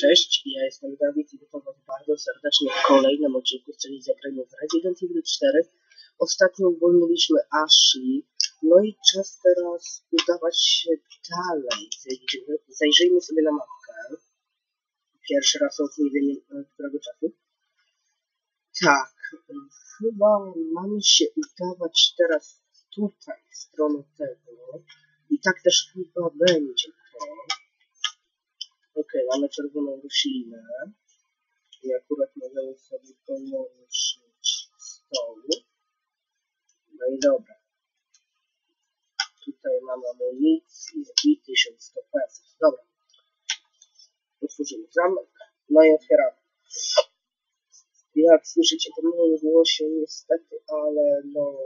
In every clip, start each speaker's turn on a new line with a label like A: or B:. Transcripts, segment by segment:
A: Cześć, ja jestem Dawid i witam Was bardzo serdecznie w kolejnym odcinku z serii Zagrajmy w Resident Evil 4. Ostatnio uwolniliśmy Ashley, no i czas teraz udawać się dalej. Zajrzyjmy, zajrzyjmy sobie na mapkę. Pierwszy raz od nie wiem e, którego czasu. Tak, chyba mamy się udawać teraz tutaj, w stronę tego. I tak też chyba będzie to. Okej, mamy czerwoną roślinę. I akurat możemy sobie połączyć stoł. No i dobra. Tutaj mamy amunicję i 1100 pesów. Dobra. Otworzymy zamek. No i otwieramy. Jak słyszycie, to mnie głosie niestety, ale no,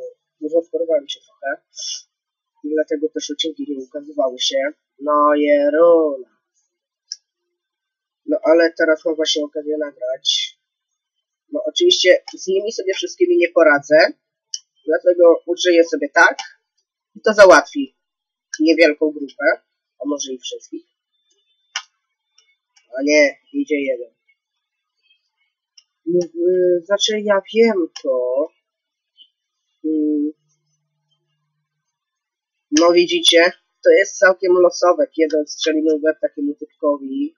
A: rozchorowałem się trochę. Dlatego też odcinki nie ukazywały się. No. No ale teraz mam właśnie okazję nagrać. No oczywiście z nimi sobie wszystkimi nie poradzę. Dlatego użyję sobie tak. I to załatwi niewielką grupę. A może i wszystkich. A nie, idzie jeden. No, y, Znaczy ja wiem to. Mm. No widzicie, to jest całkiem losowe, kiedy odstrzelimy łeb takiemu typkowi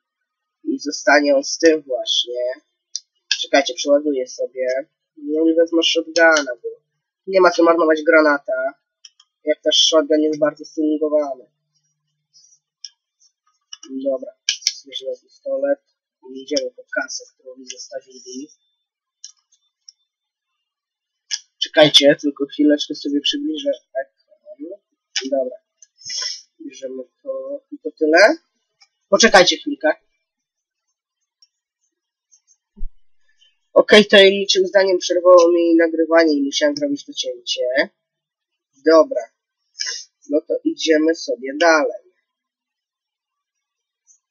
A: i zostanie on z tym właśnie. Czekajcie, przeładuję sobie. No i wezmę shotguna, bo nie ma co marnować granata. Jak też shotgun jest bardzo stylingowany. Dobra, bierzemy pistolet i idziemy po kasę, którą mi zostawili. Czekajcie, tylko chwileczkę sobie przybliżę. Dobra. Bierzemy to i to tyle. Poczekajcie chwilkę. Okej, to liczym zdaniem przerwało mi nagrywanie i musiałem zrobić to cięcie. Dobra. No to idziemy sobie dalej.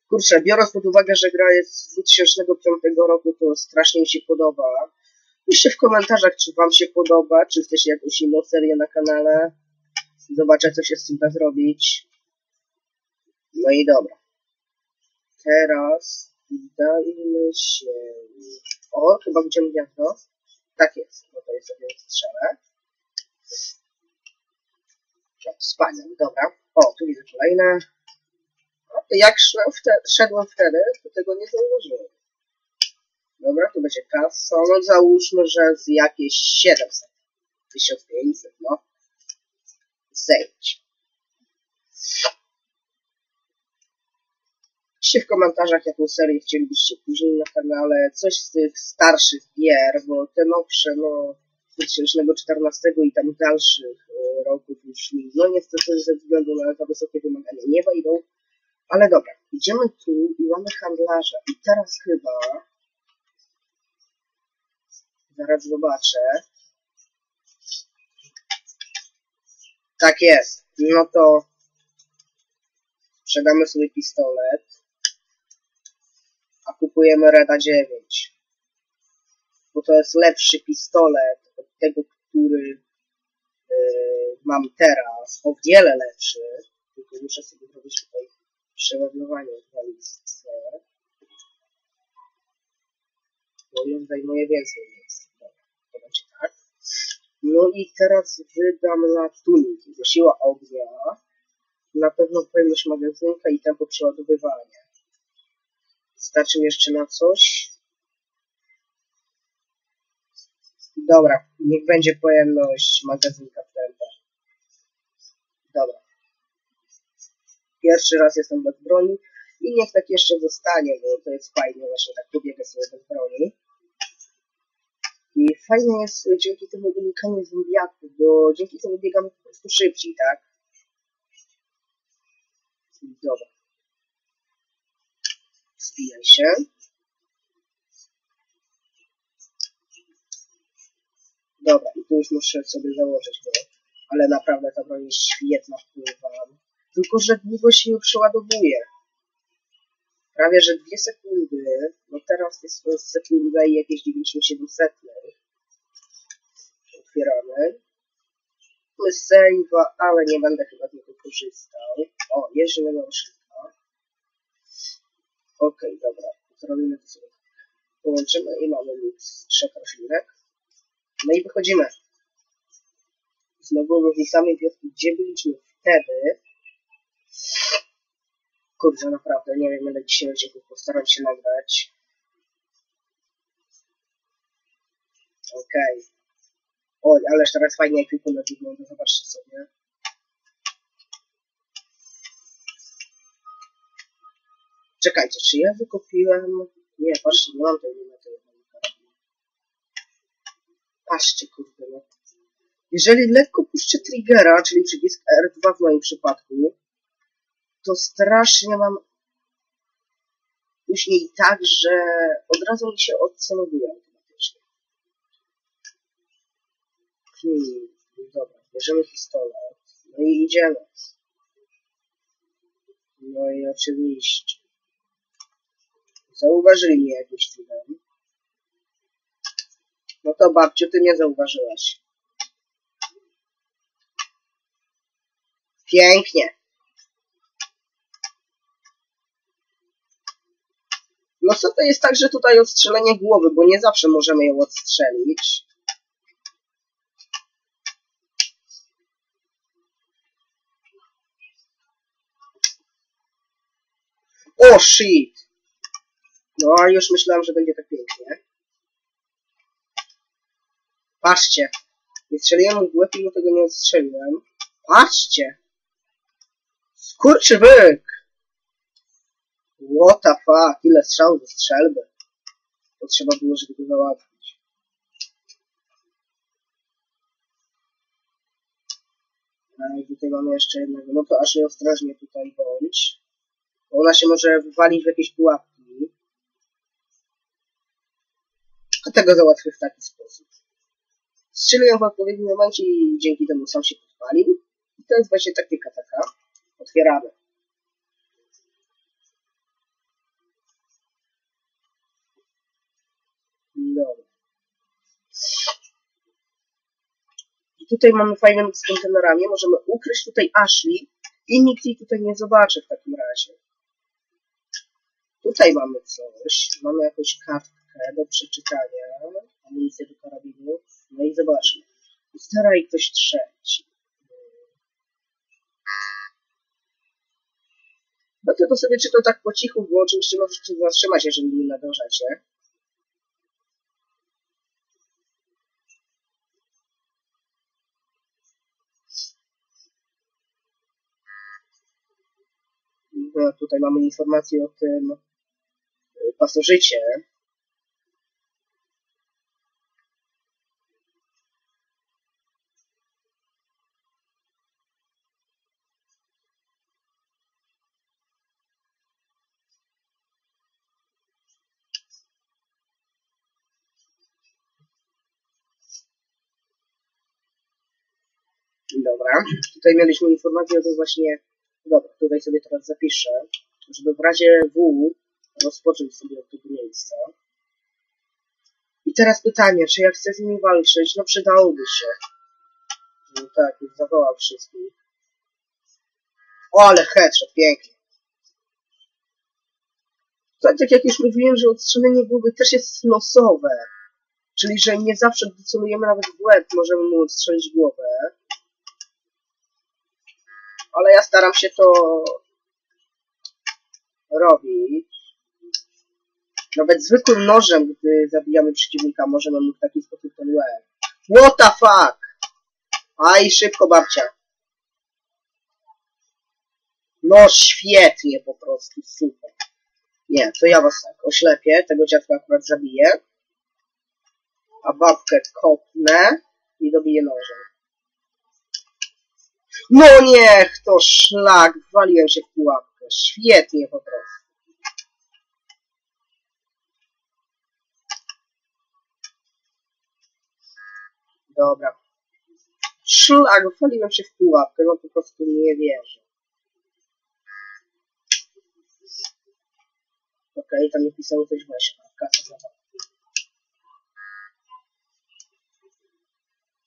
A: Kurczę, biorąc pod uwagę, że gra jest z 2005 roku, to strasznie mi się podoba. Piszcie w komentarzach, czy wam się podoba, czy chcecie jakąś inną serię na kanale. Zobaczę, co się z tym da zrobić. No i dobra. Teraz dajmy się... O, chyba widzimy gniazdo. Tak jest, to jest sobie strzelę. No, wspaniale, dobra. O, tu widzę kolejne. Jak szłem wtedy, szedłem wtedy, to tego nie zauważyłem. Dobra, tu będzie kasa. No załóżmy, że z jakieś 700. 1500, no. Zejdź. Piszcie w komentarzach, jaką serię chcielibyście później na kanale. Coś z tych starszych gier, bo te nowsze, no, z 2014 i tam dalszych e, roków już, no niestety ze względu na za wysokie wymagania nie wejdą. Ale dobra, idziemy tu i mamy handlarza. I teraz chyba... Zaraz zobaczę. Tak jest. No to sprzedamy sobie pistolet, a kupujemy Reda 9. Bo to jest lepszy pistolet od tego, który yy, mam teraz. O wiele lepszy. Tylko muszę sobie zrobić tutaj przeładowanie w walizce. Bo już zajmuje więcej miejsca. Tak. No i teraz wydam na tuning. Siła ognia. Na pewno pojemność magazynka i tempo przeładowywania. Starczy mi jeszcze na coś. Dobra, niech będzie pojemność magazynka tempo. Dobra. Pierwszy raz jestem bez broni i niech tak jeszcze zostanie, bo to jest fajnie właśnie tak pobiegać sobie bez broni. I fajne jest dzięki temu unikanie zombiaków, bo dzięki temu biegamy po prostu szybciej, tak? Dobra. Spijaj się. Dobra, i tu już muszę sobie założyć go. Ale naprawdę ta broń jest świetna, wpływam. Tylko, że długo się nie przeładowuje. Prawie, że dwie sekundy. No teraz jest sekunda i jakieś 97 setnych. Otwieramy. My save'a, ale nie będę chyba z niego korzystał. O, jest zielona szybka. Okej, dobra. to robimy, to sobie połączymy i mamy miks trzech roślinek. No i wychodzimy. Znowu samej wioski, gdzie byliśmy wtedy. Kurczę, naprawdę, nie wiem ile dzisiaj odcinków postaram się nagrać. Okej. Oj, ależ teraz fajnie ekwipunek wygląda, zobaczcie sobie. Czekajcie, czy ja wykupiłem... Nie, patrzcie, nie mam tej na. Patrzcie, kurde, no. Jeżeli lekko puszczę triggera, czyli przycisk R2 w moim przypadku, to strasznie mam później tak, że od razu mi się odcelowuje automatycznie. Hmm, dobra, bierzemy pistolet. No i idziemy. No i oczywiście. Zauważyli mnie cudem. No to babciu, ty mnie zauważyłaś. Pięknie. No co to jest tak, że tutaj odstrzelenie głowy, bo nie zawsze możemy ją odstrzelić. O shit! No, a już myślałem, że będzie tak pięknie. Patrzcie. Nie strzeliłem w łeb mu tego nie odstrzeliłem. Patrzcie! Skurczybyk! What the fuck? Ile strzał ze strzelby? To trzeba było, żeby go załatwić. A i tutaj mamy jeszcze jednego. No to aż ostrożnie tutaj bądź. Bo ona się może wywalić w jakieś pułapki. A tego załatwię w taki sposób. Strzeliłem w odpowiednim momencie i dzięki temu sam się podpalił. I to jest właśnie taktyka taka. Otwieramy. Dobra. I tutaj mamy fajny mix z kontenerami. Możemy ukryć tutaj Ashley i nikt jej tutaj nie zobaczy w takim razie. Tutaj mamy coś. Mamy jakąś kartkę do przeczytania. Amunicję do karabinów. No i zobaczmy. Staraj ktoś trzeci. No to sobie czytam tak po cichu, bo oczywiście możecie zatrzymać, jeżeli nie nadążacie. No, tutaj mamy informację o tym y, pasożycie. Dobra, tutaj mieliśmy informację o tym właśnie, dobra, tutaj sobie teraz zapiszę, żeby w razie W rozpocząć sobie od tego miejsca. I teraz pytanie, czy ja chcę z nimi walczyć? No przydałoby się. No tak, już zawołał wszystkich. O, ale headshot, pięknie. Tak, jak już mówiłem, że odstrzelenie głowy też jest losowe. Czyli, że nie zawsze, gdy celujemy nawet w łeb, możemy mu odstrzelić głowę ale ja staram się to robić. Nawet zwykłym nożem, gdy zabijamy przeciwnika, możemy mu w taki sposób ten łeb. What the fuck? Aj, szybko babcia. No świetnie po prostu, super. Nie, to ja was tak oślepię, tego dziadka akurat zabiję. A babkę kopnę i dobiję nożem. No niech to szlak, waliłem się w pułapkę. Świetnie po prostu. Dobra. Szlak, waliłem się w pułapkę, no po prostu nie wierzę. Okej, okay, tam nie pisało coś właśnie. Kasa.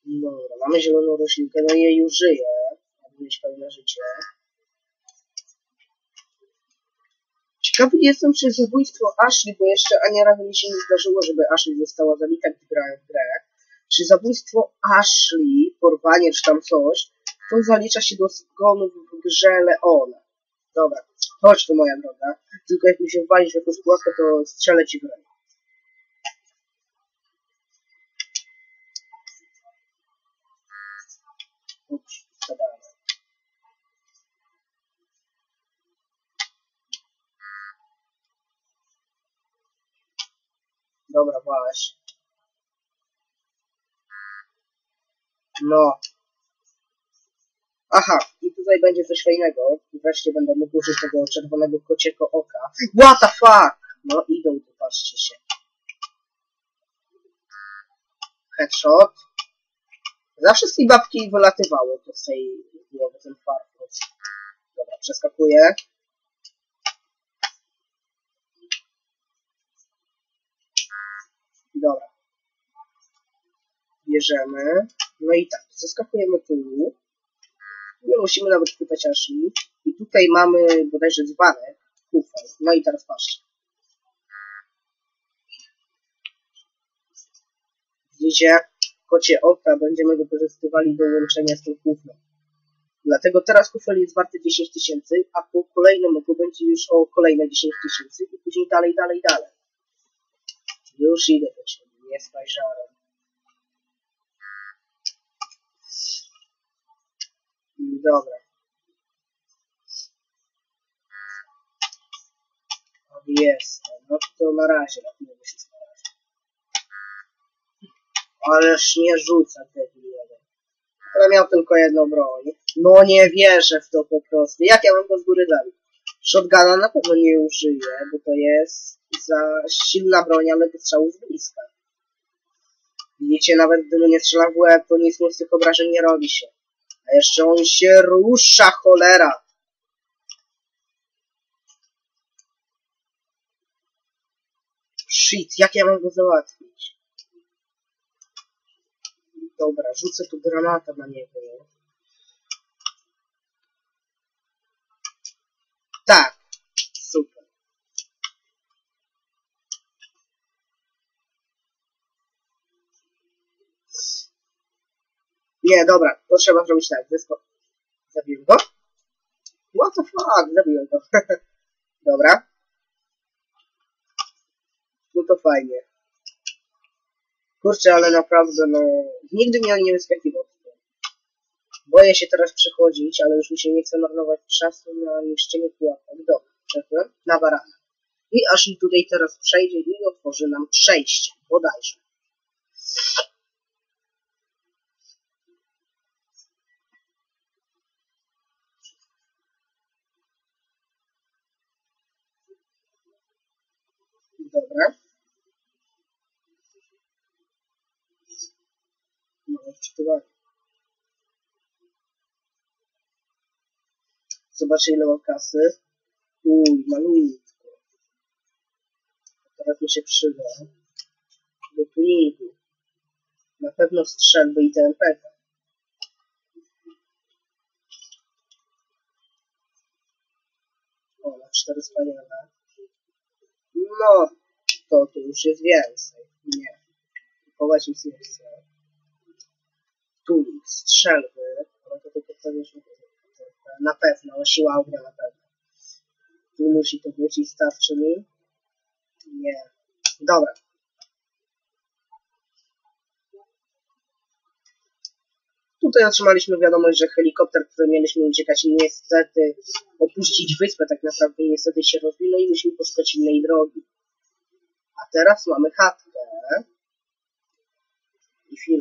A: Dobra, mamy zieloną roślinkę, no jej użyję mieć pełne życie. Ciekawy jestem, czy zabójstwo Ashley, bo jeszcze ani razu mi się nie zdarzyło, żeby Ashley została zabita, gdy grałem w grę. Czy zabójstwo Ashley, porwanie czy tam coś, to zalicza się do zgonów w grze Leona. Dobra, chodź tu moja droga. Tylko jak mi się walisz w jakąś to strzelę ci w rękę. Ups, Dobra, właśnie. No. Aha, i tutaj będzie coś fajnego. Wreszcie będę mógł użyć tego czerwonego kociego oka. What the fuck? No idą tu, patrzcie się. Headshot. Zawsze z tej babki wylatywało to z tej głowy, ten farfus. Dobra, przeskakuję. Dobra. Bierzemy. No i tak, zeskakujemy tu. Nie musimy nawet pytać Ashley. I tutaj mamy bodajże dzbanek, kufel. No i teraz patrzcie. Widzicie? Kocie oka będziemy wykorzystywali do łączenia z tym kuflem. Dlatego teraz kufel jest warty 10 tysięcy, a po kolejnym oku będzie już o kolejne 10 tysięcy i później dalej, dalej, dalej. Już idę do ciebie, nie spaj żarem. Dobra. Jestem. No to na razie, chwilę się na. Ależ nie rzuca debil jeden. Ale miał tylko jedną broń. No nie wierzę w to po prostu. Jak ja mam go z góry zabić? Shotguna na pewno nie użyję, bo to jest za silna broń, ale wystrzału z bliska. Widzicie, nawet gdyby nie strzela w łeb, to nic mu z tych obrażeń nie robi się. A jeszcze on się rusza, cholera! Shit, jak ja mam go załatwić? Dobra, rzucę tu granata na niego. Tak, super. Nie, dobra, to trzeba zrobić tak. Wysko... Zabiłem go? What the fuck? Zabiłem go. dobra. No to fajnie. Kurczę, ale naprawdę, no... Nigdy mnie nie wyskakiwał. Boję się teraz przechodzić, ale już mi się nie chce marnować czasu na niszczenie pułapek. Dobra, czekam. Na barana. I aż i tutaj teraz przejdzie i otworzy nam przejście. Bodajże. Dobra. Mamy wczytywanie. Zobaczę ile mam kasy. Uj, malutko. Teraz mi się przyda. Do tuningu. Na pewno strzelby i TMP. O, na cztery wspaniale. No, to tu już jest więcej. Nie. Kupować nic nie chcę. Tunik, strzelby. Ale to tylko pewnie się na pewno, siła ognia na pewno. Tu musi to być i starczy mi. Nie. Dobra. Tutaj otrzymaliśmy wiadomość, że helikopter, który mieliśmy uciekać, niestety opuścić wyspę, tak naprawdę niestety się rozbił, no i musimy poszukać innej drogi. A teraz mamy chatkę i film.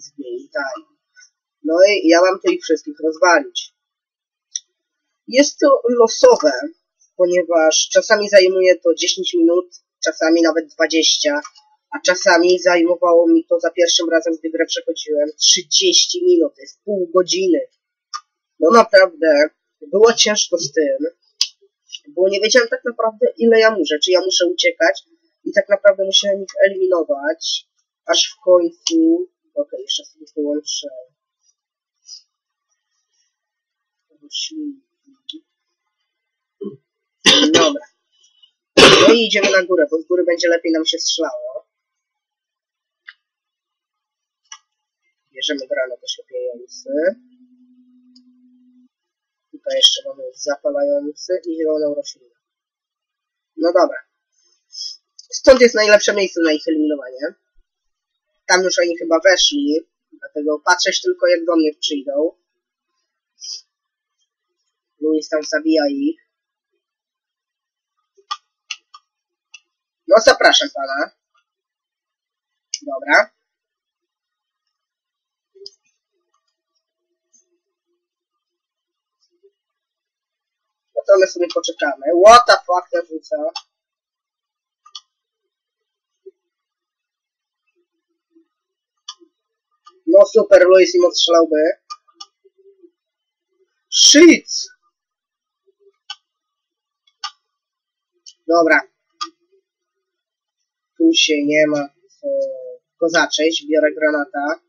A: Guerrero. Zbietaj. No i ja mam tu ich wszystkich rozwalić. Jest to losowe, ponieważ czasami zajmuje to 10 minut, czasami nawet 20, a czasami zajmowało mi to za pierwszym razem, gdy grę przechodziłem 30 minut, to jest pół godziny. No naprawdę, było ciężko z tym, bo nie wiedziałem tak naprawdę ile ja muszę, czy ja muszę uciekać i tak naprawdę musiałem ich eliminować, aż w końcu, sobie połączę. Dobra. No i idziemy na górę, bo z góry będzie lepiej nam się strzelało. Bierzemy granat oślepiający. Tutaj jeszcze mamy zapalający i zieloną roślinę. No dobra. Stąd jest najlepsze miejsce na ich eliminowanie. Tam już oni chyba weszli, dlatego patrzeć tylko jak do mnie przyjdą. Luis tam zabija ich. No zapraszam pana. Dobra. No to my sobie poczekamy. What the fuck ja No super, Luis im odstrzelałby. Shit! Dobra. Tu się nie ma co kozaczyć. Biorę granata.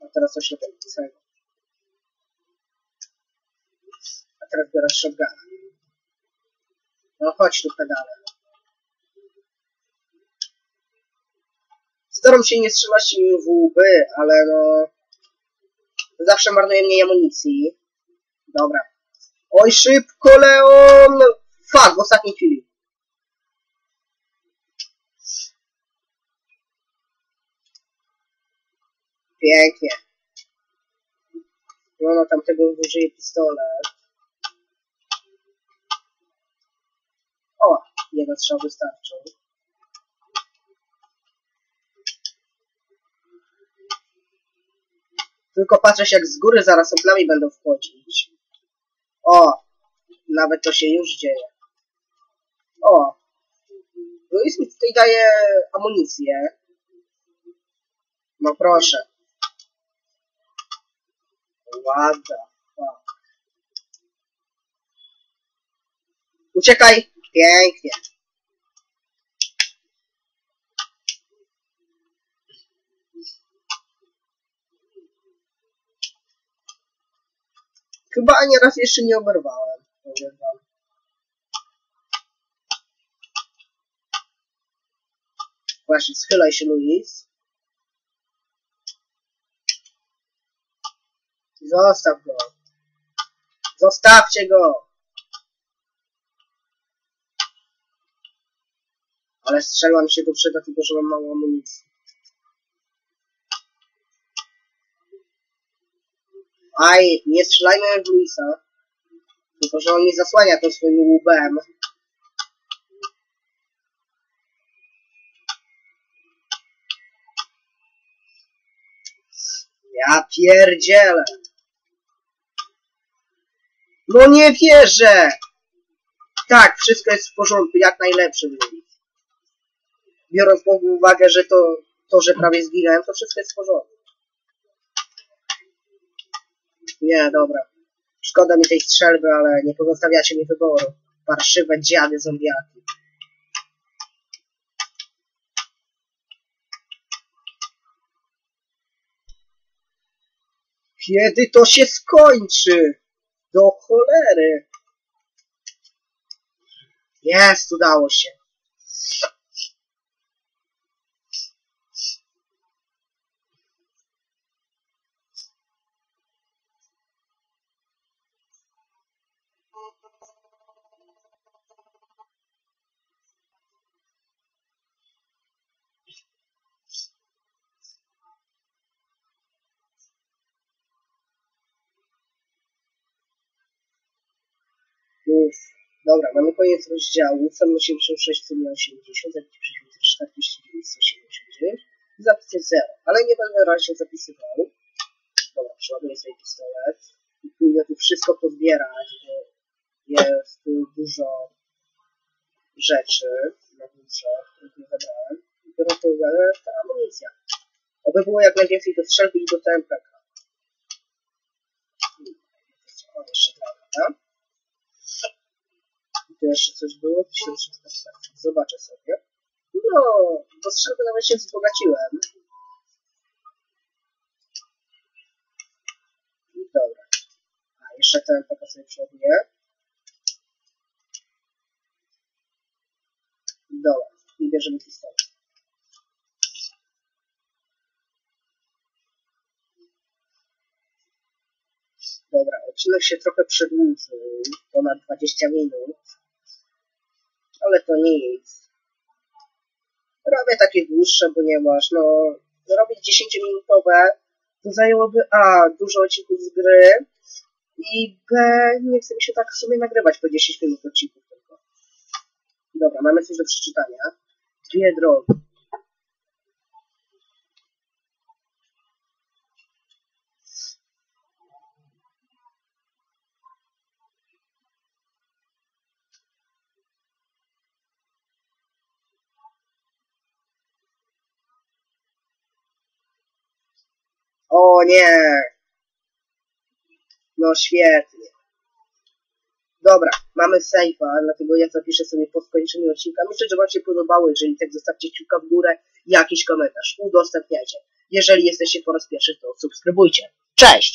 A: A teraz oślepiającego. A teraz biorę shotguna. No chodź tu pedale. Staram się nie strzelać w łby, ale no... Zawsze marnuje mniej amunicji. Dobra. Oj, szybko, Leon! Fuck, w ostatniej chwili. Pięknie. No, no tamtego użyje pistolet. O, jeden strzał wystarczył. Tylko patrzę jak z góry zaraz oknami będą wchodzić. O! Nawet to się już dzieje. O! Luis mi tutaj daje amunicję. No proszę. Fuck. Uciekaj! Pięknie. Chyba ani raz jeszcze nie oberwałem. Powiem wam. Właśnie, schylaj się, Luis. Zostaw go. Zostawcie go. Ale strzeliłam się do przeda, tylko że mam mało amunicji. Aj, nie strzelajmy w Luisa. Tylko, że on nie zasłania to swoim łbem. Ja pierdzielę. No nie wierzę! Tak, wszystko jest w porządku, jak najlepszy Luis. Biorąc pod uwagę, że to, to, że prawie zginąłem, to wszystko jest w porządku. Nie, dobra. Szkoda mi tej strzelby, ale nie pozostawiacie mi wyboru. Parszywe dziady zombiaki. Kiedy to się skończy? Do cholery. Jest, udało się. Dobra, mamy koniec rozdziału. Sam 86 sumie 80, zapisy prześwięty 49, 179. Zapisy 0, ale nie będę razie zapisywał. Dobra, przeładuję sobie pistolet. I pójdę tu wszystko pozbierać, bo jest tu dużo rzeczy na górze, których nie zabrałem. I biorę to ta amunicja. Oby było jak najwięcej do strzelby i do TMPK. O, jeszcze trochę, tak? Tu jeszcze coś było? 1300 Zobaczę sobie. No, do strzelby nawet się wzbogaciłem. Dobra. A, jeszcze ten taka sobie przeładuję. Dobra, i bierzemy pistolet. Dobra, odcinek się trochę przedłużył, ponad 20 minut, ale to nic. Robię takie dłuższe, ponieważ no, robić 10-minutowe to zajęłoby A, dużo odcinków z gry i B, nie chce mi się tak w sumie nagrywać po 10 minut odcinków tylko. Dobra, mamy coś do przeczytania. Dwie drogi. O nie! No świetnie. Dobra, mamy save'a, dlatego ja zapiszę sobie po skończeniu odcinka. Myślę, że Wam się podobało. Jeżeli tak, zostawcie kciuka w górę jakiś komentarz. Udostępniajcie. Jeżeli jesteście po raz pierwszy, to subskrybujcie. Cześć!